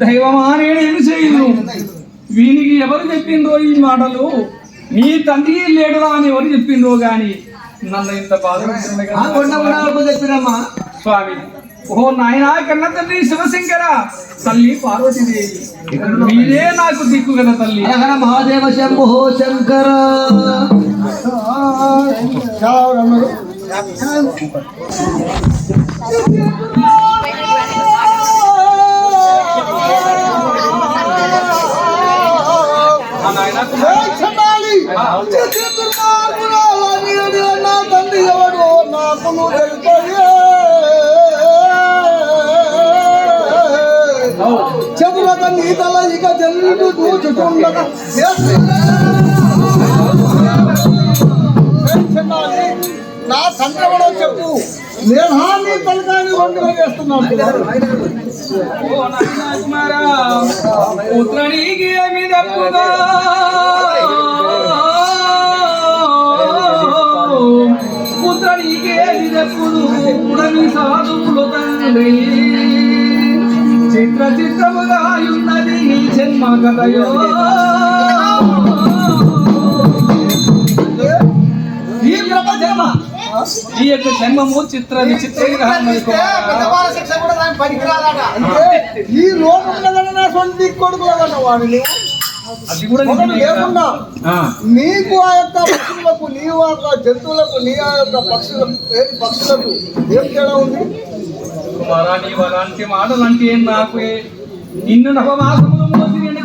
దైవమా చేయను? వీనికి ఎవరు చెప్పిండ్రో ఈ మాటలు? నీ తండ్రి లేడురా అని ఎవరు చెప్పిండ్రో గాని? నన్ను ఇంత బాధ. చెప్పిరమ్మా. స్వామి. ఓ నాయనా కన్న తండ్రి శివశంకర. తల్లి పార్వతీదేవి. మీరే నాకు దిక్కు కదా తల్లి. మహాదేవ శంభో శంకర. ఆ నాయనా తండ్రి ఎవడు నాకు నువ్వు తెలుపయే. చెవులక నీ తల ఇక జల్లు దూచుకుండగా నా తండ్రి చెప్పు. నేను నీ తలకాని రెండు వేస్తున్నాను ఓ ఏమి తప్పుగా ఏమి సాధువులు తండ్రి. చిత్ర చిత్రముగా ఉన్నది నీ జన్మ కథయో ఈ యొక్క జన్మము చిత్ర. అంటే ఈ కొడుకు అది కూడా. లేకుండా. నీకు ఆ యొక్క పశువులకు నీ యొక్క జంతువులకు నీ ఆ యొక్క పక్షులకు పక్షులకు ఏం తేడా ఉంది కుమారా నీవు అలాంటి మాటలు అంటే నాకు నిన్ను నవమాసములు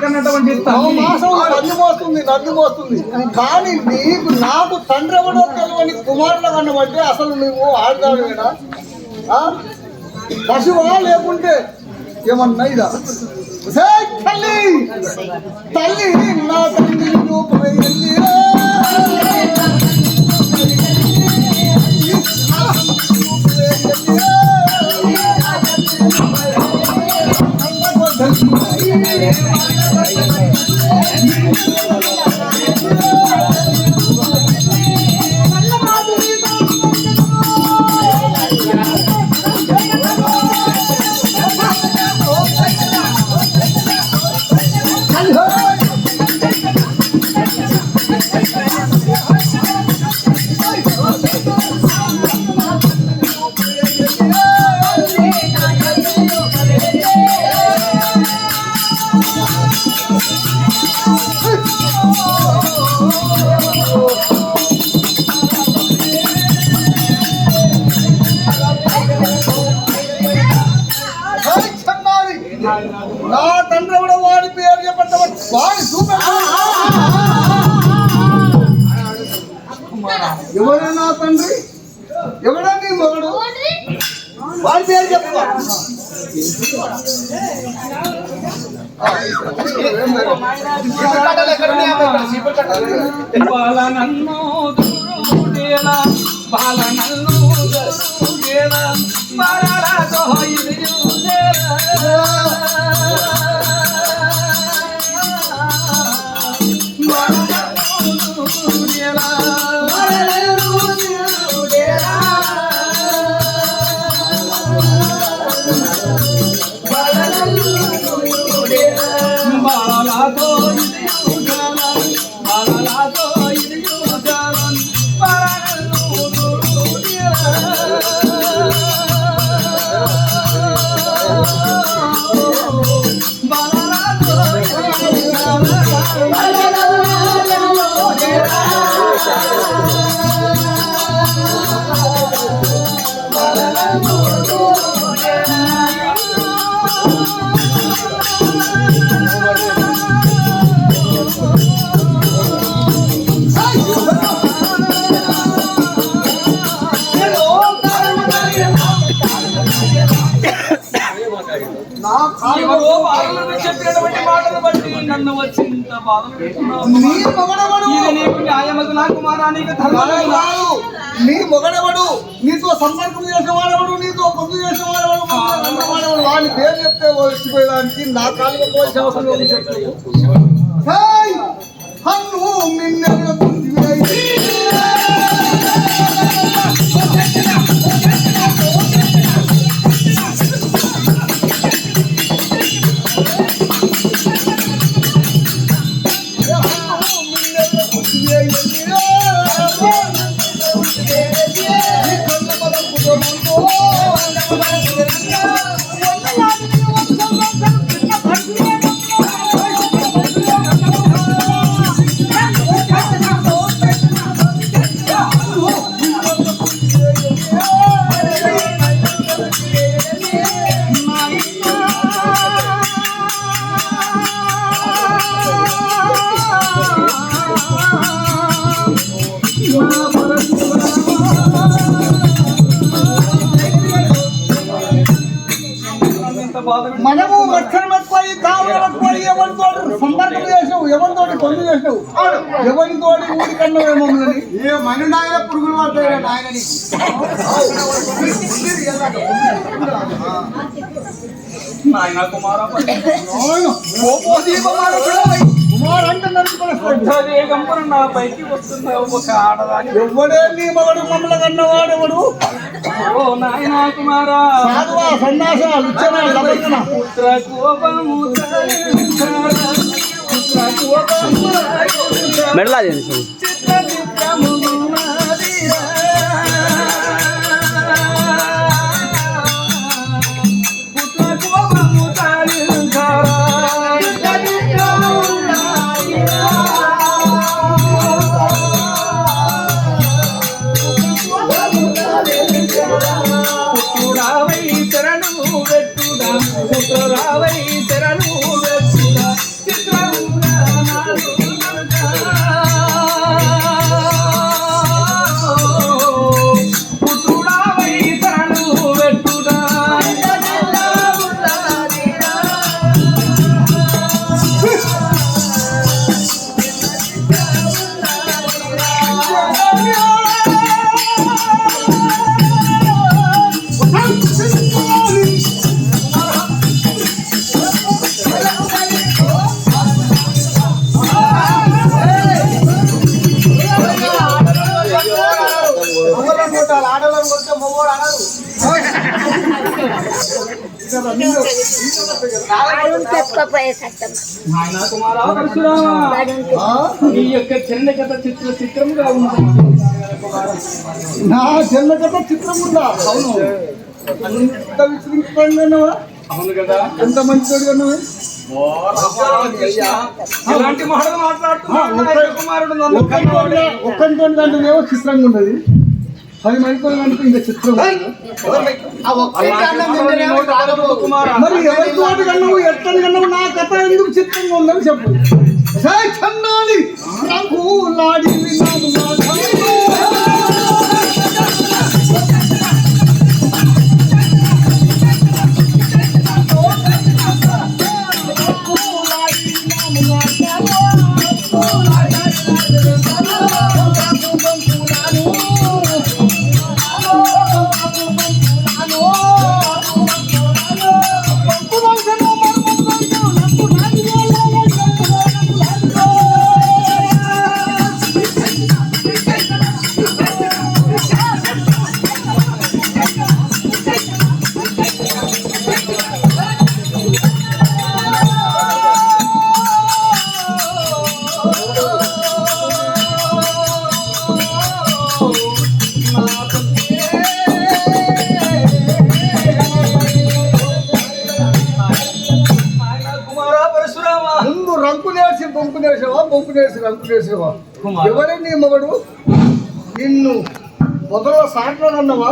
మోసి నన్ను మోస్తుంది నన్ను మోస్తుంది. కానీ నీకు నాకు తండ్రి ఎవడో తెలియని కుమారుల కన్నమంటే అసలు నువ్వు ఆడదాడువేనా ఆ? పశువా లేకుంటే ఏమన్నా ఇదా? తల్లి! తల్లి నా తల్లి రూపమే Yeah. వాళ్ళ పేరు చెప్పు. బాలనన్ను దూరుడేలా బాలనన్ను దూరుడేలా బాలరాజో ఇది చూడేలా నీకు న్యాయమగు నా కుమారా నీకు ధర్మమగు నా- మొగడవడు. నీతో సంపర్కం చేసిన వాడెవడు? నీతో పొందు చేసిన వాడెవడు? వాడెవడు? వాడి పేరు చెప్తే వచ్చిపోయేదానికి నా కాలు పోవాల్సిన అవసరం లేదు చెప్పు హేయ్! మనము రక్షణ పెట్టుకొని కావులు పెట్టుకొని ఎవరితో సంపర్కం చేసావు ఎవరితోటి పనులు చేసావు ఎవరితోటి ఊరికన్నా ఏమో కానీ ఏ మని నాయన పురుగులు పడతాయి నాయన నాయనా కుమారా వస్తున్నావు ఒక ఆడదాని. ఎవడే నీ మగడు మమ్మల్ని కన్నవాడెవడు? ఓ నాయనా కుమారా సాధువా సన్యాస లుచ్చన లబంధన పుత్ర కోపము తరించారా. పుత్ర కోపము తరించారా. మెడలా చేసి చెప్పపోయే నీ యొక్క చిన్న కథ చిత్ర చిత్రముగా ఉంది నా చెల్ల కథ చిత్రం ఉందా అవును అంత విశృంఖలంగా అవును కదా ఎంత మంచిగా కన్నావా ఎలాంటి మాటలు మాట్లాడుతున్నావు చిత్రంగా ఉన్నది. పది మందితో కంటే ఇంకా చిత్రం మరి ఎట్టని కన్నావు నా కథ ఎందుకు చిత్రంగా ఉందని చెప్పు. చందాలి! నాకు లాడి నేర్చి బొంకు నేర్చావా బొంకు నేర్చి రంకు నేర్చావా కుమార్. ఎవరే నీ మగడు? నిన్ను. మొదలు సాట్లో కన్నావా?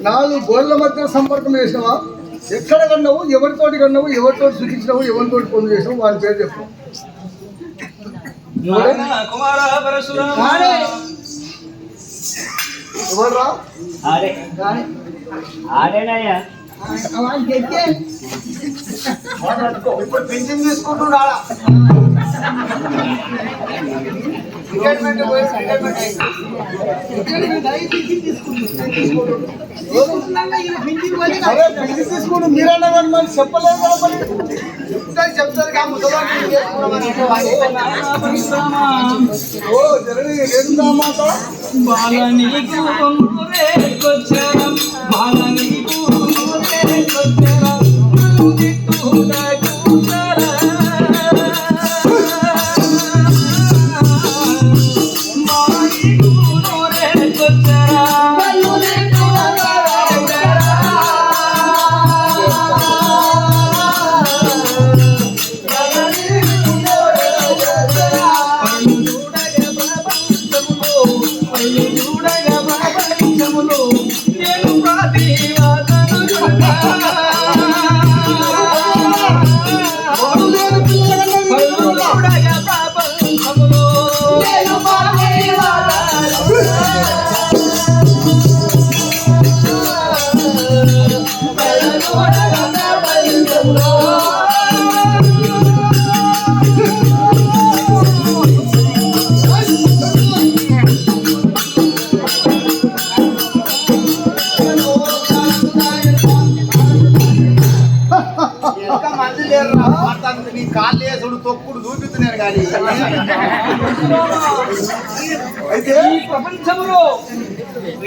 నాలుగు గోళ్ళ మధ్య సంపర్కం చేసినావా ఎక్కడ కన్నావు? ఎవరితోటి కన్నావు? ఎవరితోటి సుఖించినావు ఎవరితోటి పొందు చేసినావు? వాని పేరు చెప్పు. ఎవర్రా? ఆడే. ఆడేనయ్యా. ఇప్పుడు పింఛన్ తీసుకుంటున్నాడా రిటైర్మెంట్ రిటైర్మెంట్ అయింది. మీరన్నా కానీ మరి చెప్పలేదు కదా మరి చెప్తాది చెప్తాది కా ఓ బాల నీకు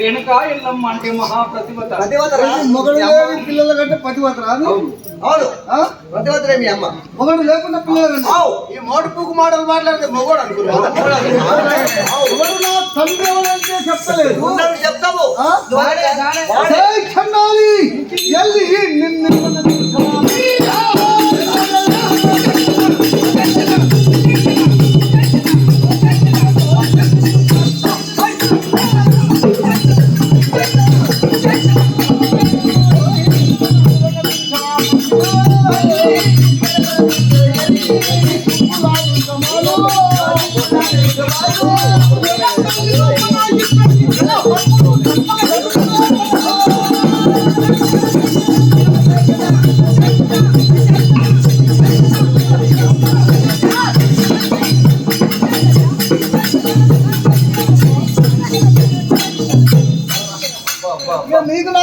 రేణుక ఎల్లమ్మ అంటే మహాప్రతిభత పతివతరా మొగడు లేని పిల్లల కంటే పతివత రాదు అవును. ఆ? పతివతరే మీ అమ్మ. మొగడు లేకుండా పిల్లలు ఈ మోటు పూకు మాటలు మాట్లాడితే మొగోడు ఎవరంటే చెప్పలేదు. చెప్తావు. ఎల్లి నిన్ను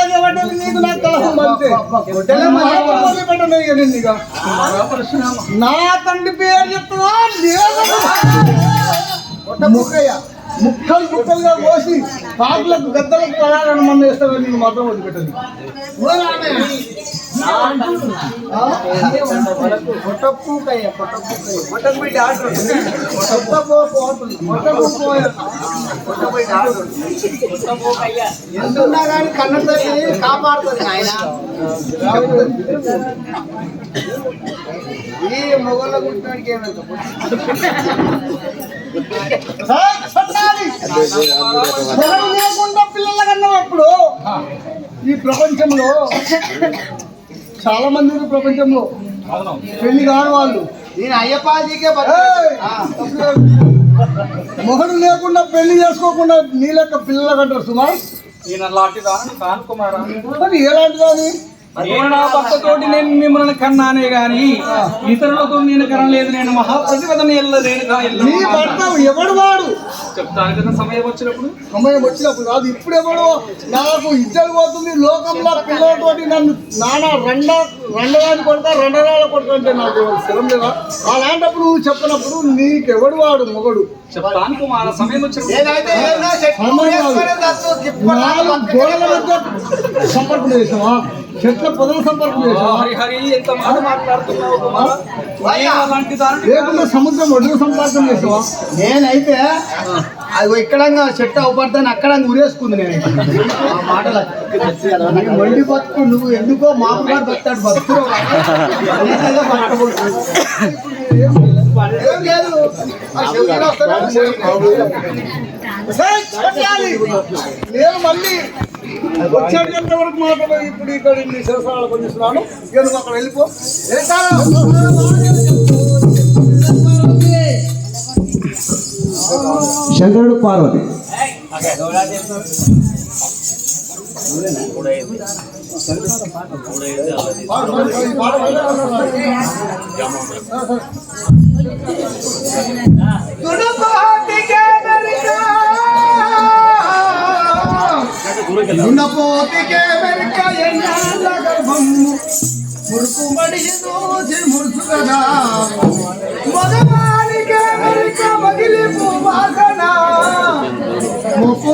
నీకు నాకు కలహం అంతే. నా తండ్రి పేరు చెప్తున్నా ముక్కయ్య. ముక్కలు ముక్కలుగా కోసి పాటలకు గద్దలకు పడాలని మన వేస్తాను నేను మాత్రం వదిలిపెట్టదు ఎంతున్నా కానీ కన్న కాపాడుతుంది ఆయన ఈ మొగళ్ళ గుర్తుడికి ఏమైంది లేకుండా పిల్లల కన్నా కన్నప్పుడు ఈ ప్రపంచంలో చాలా మంది ప్రపంచంలో. పెళ్ళి కాని వాళ్ళు. నేను అయ్యప్పాజీకే ఏయ్! మొగడు లేకుండా పెళ్ళి చేసుకోకుండా నీ లెక్క పిల్లల కంటారు సుమార్? ఈయన కాను కుమారా మరి ఎలాంటి దాని నేను నా నేను మిమ్మల్ని కన్నానే గాని ఇతరులతో నేను కనలేదు నేను రేణుక నీ భర్త ఎవడు వాడు? చెప్తాను కదా సమయం వచ్చినప్పుడు. సమయం వచ్చినప్పుడు కాదు ఇప్పుడు ఎవడు నాకు ఇద్దరు పోతుంది లోకంలో పిల్లలతోటి నన్ను నానా రెండ రెండరాని కొడతా రెండరాల కొడతా అంటే నాకు స్థిరం లేదా? అలాంటప్పుడు నువ్వు చెప్పినప్పుడు నీకెవడు వాడు మొగడు? చెప్తాను కుమార సమయం వచ్చినప్పుడు. సంపర్కం చేసావా చెట్ల పొదల సంపర్కం చేసావా హరి హరి ఎంత మాట మాట్లాడుతున్నావు కుమార అయ్యా. నేను అలాంటి దాని లేకుండా సముద్రం ఒడ్డున సంపర్కం చేసావా? నేనైతే అది ఇక్కడ చెట్టు అవపడతాను అక్కడ ఉరేసుకుంది నేను ఆ మాటలు నీ మొండి బతుకు నువ్వు ఎందుకో మామగారు బతాడు బతుకు ఏం లేదు. నేను మళ్ళీ వచ్చేంత వరకు మాత్రమే ఇప్పుడు ఇక్కడ ఇన్ని శిరసాలు పండిస్తున్నాను నువ్వు అక్కడ వెళ్ళిపో? శంకరుడు పార్వతి. దున్నపోతికే వెనుక ఎన్నాళ్ళ గర్భము మురుకు మడియను మురుసు కదా మగవానికే వెనుక మగిలి ముప్పు